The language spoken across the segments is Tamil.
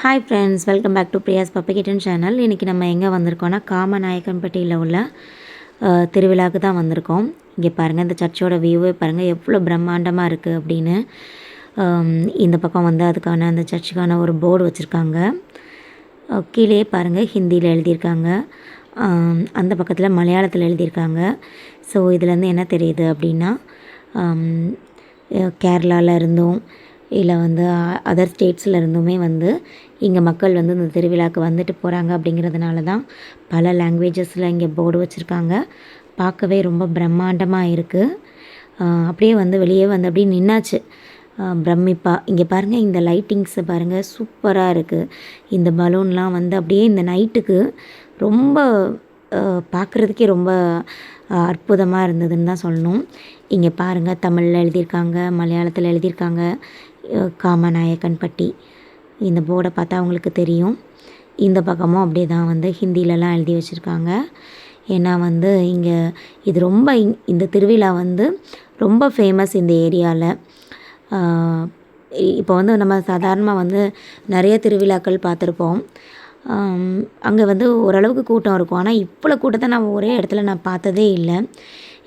Hi friends welcome back to Priya's puppy kitten channel இன்றைக்கி நம்ம எங்கே வந்திருக்கோம்னா காமநாயக்கன்பட்டியில் உள்ள திருவிழாவுக்கு தான் வந்திருக்கோம். இங்கே பாருங்கள் இந்த சர்ச்சோட வியூவே பாருங்கள் எவ்வளோ பிரம்மாண்டமாக இருக்குது அப்படின்னு. இந்த பக்கம் வந்து அதுக்கான அந்த சர்ச்சுக்கான ஒரு போர்டு வச்சுருக்காங்க. கீழே பாருங்கள் ஹிந்தியில் எழுதியிருக்காங்க. அந்த பக்கத்தில் மலையாளத்தில் எழுதியிருக்காங்க. ஸோ இதுலேருந்து என்ன தெரியுது அப்படின்னா கேரளாவில் இருந்தும் இல்லை வந்து அதர் ஸ்டேட்ஸில் இருந்துமே வந்து இங்கே மக்கள் வந்து இந்த திருவிழாவுக்கு வந்துட்டு போகிறாங்க அப்படிங்கிறதுனால தான் பல லாங்குவேஜஸில் இங்கே போர்டு வச்சுருக்காங்க. பார்க்கவே ரொம்ப பிரம்மாண்டமாக இருக்குது அப்படியே வந்து வெளியே வந்து அப்படியே நின்னாச்சு. பிரமிப்பா. இங்கே பாருங்கள் இந்த லைட்டிங்ஸை பாருங்கள் சூப்பராக இருக்குது இந்த பலூன்லாம் வந்து அப்படியே இந்த நைட்டுக்கு ரொம்ப பார்க்குறதுக்கே ரொம்ப அற்புதமாக இருந்ததுன்னு தான் சொல்லணும். இங்கே பாருங்கள் தமிழில் எழுதியிருக்காங்க மலையாளத்தில் எழுதியிருக்காங்க. காமநாயக்கன்பட்டி. இந்த போர்டை பார்த்தா அவங்களுக்கு தெரியும். இந்த பக்கமும் அப்படியே தான் வந்து ஹிந்திலலாம் எழுதி வச்சுருக்காங்க. ஏன்னா வந்து இங்கே இது ரொம்ப இங்- இந்த திருவிழா வந்து ரொம்ப ஃபேமஸ் இந்த ஏரியாவில் இப்போ வந்து நம்ம சாதாரணமாக வந்து நிறைய திருவிழாக்கள் பார்த்துருப்போம். அங்கே வந்து ஓரளவுக்கு கூட்டம் இருக்கும். ஆனால் இவ்வளோ கூட்டத்தை நான் ஒரே இடத்துல நான் பார்த்ததே இல்லை.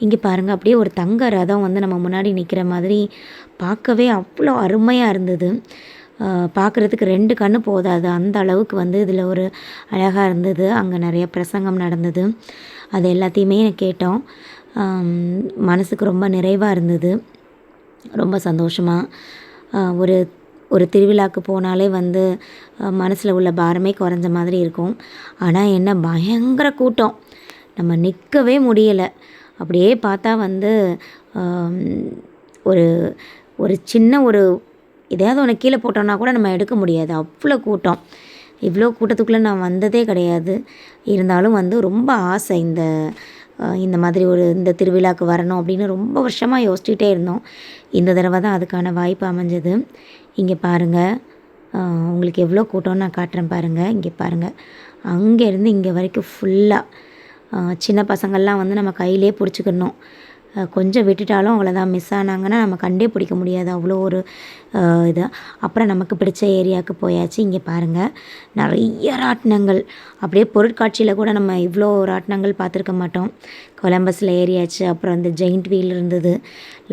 இங்கே பாருங்கள் அப்படியே ஒரு தங்க ரதம் வந்து நம்ம முன்னாடி நிற்கிற மாதிரி பார்க்கவே அவ்வளோ அருமையாக இருந்தது. பார்க்குறதுக்கு ரெண்டு கண்ணு போதாது அந்த அளவுக்கு வந்து இதில் ஒரு அழகாக இருந்தது. அங்கே நிறைய பிரசங்கம் நடந்தது. அது எல்லாத்தையுமே கேட்டோம். மனசுக்கு ரொம்ப நிறைவாக இருந்தது. ரொம்ப சந்தோஷமாக ஒரு ஒரு திருவிழாக்கு போனாலே வந்து மனசில் உள்ள பாரமே குறைஞ்ச மாதிரி இருக்கும். ஆனால் என்ன பயங்கர கூட்டம். நம்ம நிற்கவே முடியலை. அப்படியே பார்த்தா வந்து ஒரு ஒரு சின்ன ஒரு எதையாவது ஒன்று கீழே போட்டோம்னா கூட நம்ம எடுக்க முடியாது. அவ்வளோ கூட்டம். இவ்வளோ கூட்டத்துக்குள்ளே நான் வந்ததே கிடையாது. இருந்தாலும் வந்து ரொம்ப ஆசை இந்த இந்த மாதிரி ஒரு இந்த திருவிழாவுக்கு வரணும் அப்படின்னு ரொம்ப வருஷமாக யோசிச்சுட்டே இருந்தோம். இந்த தடவை தான் அதுக்கான வாய்ப்பு அமைஞ்சது. இங்கே பாருங்கள் உங்களுக்கு எவ்வளோ கூட்டம்னு நான் காட்டுறேன் பாருங்கள் இங்கே பாருங்கள் அங்கேருந்து இங்கே வரைக்கும் ஃபுல்லாக சின்ன பசங்கள்லாம் வந்து நம்ம கையிலே பிடிச்சிக்கணும். கொஞ்சம் விட்டுட்டாலும் அவ்வளோதான் மிஸ் ஆனாங்கன்னா நம்ம கண்டே பிடிக்க முடியாது. அவ்வளோ ஒரு இது. அப்புறம் நமக்கு பிடிச்ச ஏரியாவுக்கு போயாச்சு. இங்கே பாருங்கள் நிறைய ராட்டினங்கள். அப்படியே பொருட்காட்சியில் கூட நம்ம இவ்வளோ ராட்டினங்கள் பார்த்துருக்க மாட்டோம். கொலம்பஸில் ஏறியாச்சு. அப்புறம் இந்த ஜெயிண்ட் வீல் இருந்தது.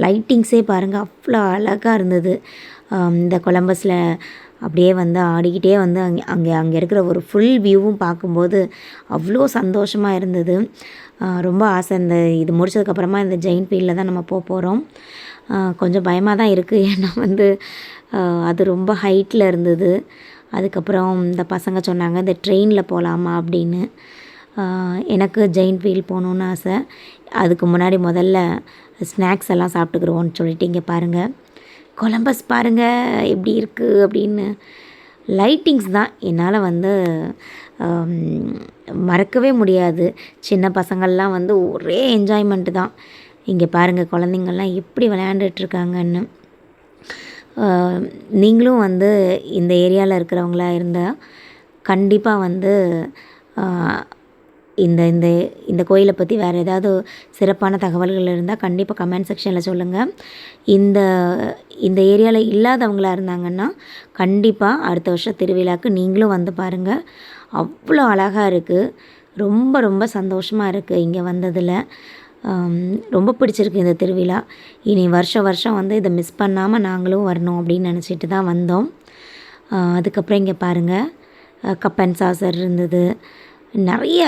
லைட்டிங்ஸே பாருங்கள் அவ்வளோ அழகாக இருந்தது. இந்த கொலம்பஸில் அப்படியே வந்து ஆடிக்கிட்டே வந்து அங்கே அங்கே அங்கே இருக்கிற ஒரு ஃபுல் வியூவும் பார்க்கும்போது அவ்வளோ சந்தோஷமாக இருந்தது. ரொம்ப ஆசை. இந்த இது முடிச்சதுக்கப்புறமா இந்த ஜெயின் ஃபீல்டில் தான் நம்ம போக போகிறோம் கொஞ்சம் பயமாக தான் இருக்குது ஏன்னா வந்து அது ரொம்ப ஹைட்டில் இருந்தது. அதுக்கப்புறம் இந்த பசங்க சொன்னாங்க இந்த ட்ரெயினில் போகலாமா அப்படின்னு. எனக்கு ஜெயின் ஃபீல் போகணுன்னு ஆசை. அதுக்கு முன்னாடி முதல்ல ஸ்நாக்ஸ் எல்லாம் சாப்பிட்டுக்குருவோன்னு சொல்லிட்டு இங்கே பாருங்கள் கொலம்பஸ் பாருங்கள் எப்படி இருக்குது அப்படின்னு. லைட்டிங்ஸ் தான். என்னால் வந்து மறக்கவே முடியாது. சின்ன பசங்கள்லாம் வந்து ஒரே என்ஜாய்மெண்ட்டு தான். இங்கே பாருங்கள் குழந்தைங்கள்லாம் எப்படி விளையாண்டுட்ருக்காங்கன்னு நீங்களும் வந்து இந்த ஏரியாவில் இருக்கிறவங்களா இருந்தால் கண்டிப்பாக வந்து இந்த இந்த இந்த கோயிலை பற்றி வேறு ஏதாவது சிறப்பான தகவல்கள் இருந்தால் கண்டிப்பாக கமெண்ட் செக்ஷனில் சொல்லுங்கள் இந்த இந்த ஏரியாவில் இல்லாதவங்களாக இருந்தாங்கன்னா கண்டிப்பாக அடுத்த வருஷம் திருவிழாக்கு நீங்களும் வந்து பாருங்கள் அவ்வளோ அழகாக இருக்குது ரொம்ப ரொம்ப சந்தோஷமாக இருக்குது இங்கே வந்ததில். ரொம்ப பிடிச்சிருக்கு இந்த திருவிழா. இனி வருஷம் வருஷம் வந்து இதை மிஸ் பண்ணாமல் நாங்களும் வரணும் அப்படின்னு நினச்சிட்டு தான் வந்தோம். அதுக்கப்புறம் இங்கே பாருங்கள் கப்பன் சாசர் இருந்தது. நிறைய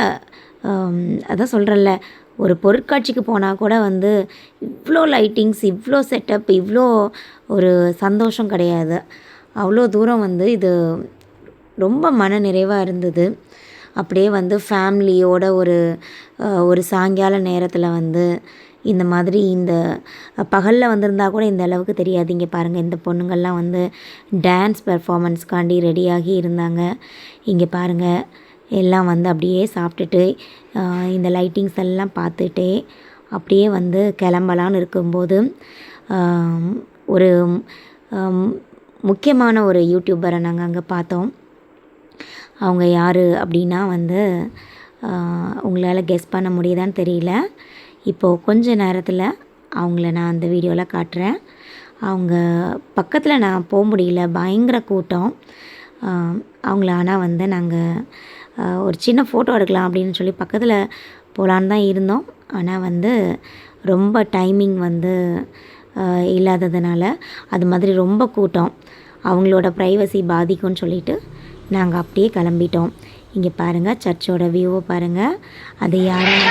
அதான் சொல்கிறேன்ல ஒரு பொருட்காட்சிக்கு போனால் கூட வந்து இவ்வளோ லைட்டிங்ஸ் இவ்வளோ செட்டப் இவ்வளோ ஒரு சந்தோஷம் கிடையாது. அவ்வளோ தூரம் வந்து இது ரொம்ப மன நிறைவாக இருந்தது. அப்படியே வந்து ஃபேமிலியோட ஒரு ஒரு சாயங்கால நேரத்தில் வந்து இந்த மாதிரி இந்த பகலில் வந்திருந்தா கூட இந்த அளவுக்கு தெரியாது. இங்கே பாருங்கள் இந்த பொண்ணுங்கள்லாம் வந்து டான்ஸ் பெர்ஃபார்மன்ஸ்க்காண்டி ரெடியாகி இருந்தாங்க. இங்கே பாருங்கள் எல்லாம் வந்து அப்படியே சாப்பிட்டுட்டு இந்த லைட்டிங்ஸ் எல்லாம் பார்த்துட்டே அப்படியே வந்து கிளம்பலான்னு இருக்கும்போது ஒரு முக்கியமான ஒரு யூடியூபரை நாங்கள் அங்கே பார்த்தோம். அவங்க யார் அப்படின்னா வந்து உங்களால் கெஸ் பண்ண முடியுதான்னு தெரியல. இப்போது கொஞ்ச நேரத்தில் அவங்கள நான் அந்த வீடியோவில் காட்டுறேன். அவங்க பக்கத்தில் நான் போக முடியல பயங்கர கூட்டம். அவங்கள ஆனால் வந்து நாங்கள் ஒரு சின்ன ஃபோட்டோ எடுக்கலாம் அப்படின்னு சொல்லி பக்கத்தில் போகலான்னு தான் இருந்தோம். ஆனால் வந்து ரொம்ப டைமிங் வந்து இல்லாததுனால அது மாதிரி ரொம்ப கூட்டம். அவங்களோட ப்ரைவசி பாதிக்கும்னு சொல்லிட்டு நாங்கள் அப்படியே கிளம்பிட்டோம். இங்கே பாருங்கள் சர்ச்சோட வியூவை பாருங்கள் அது யாரும்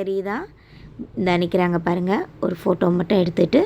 தெரியுதா? இந்த நிற்கிறாங்க பாருங்கள் ஒரு ஃபோட்டோ மட்டும் எடுத்துகிட்டு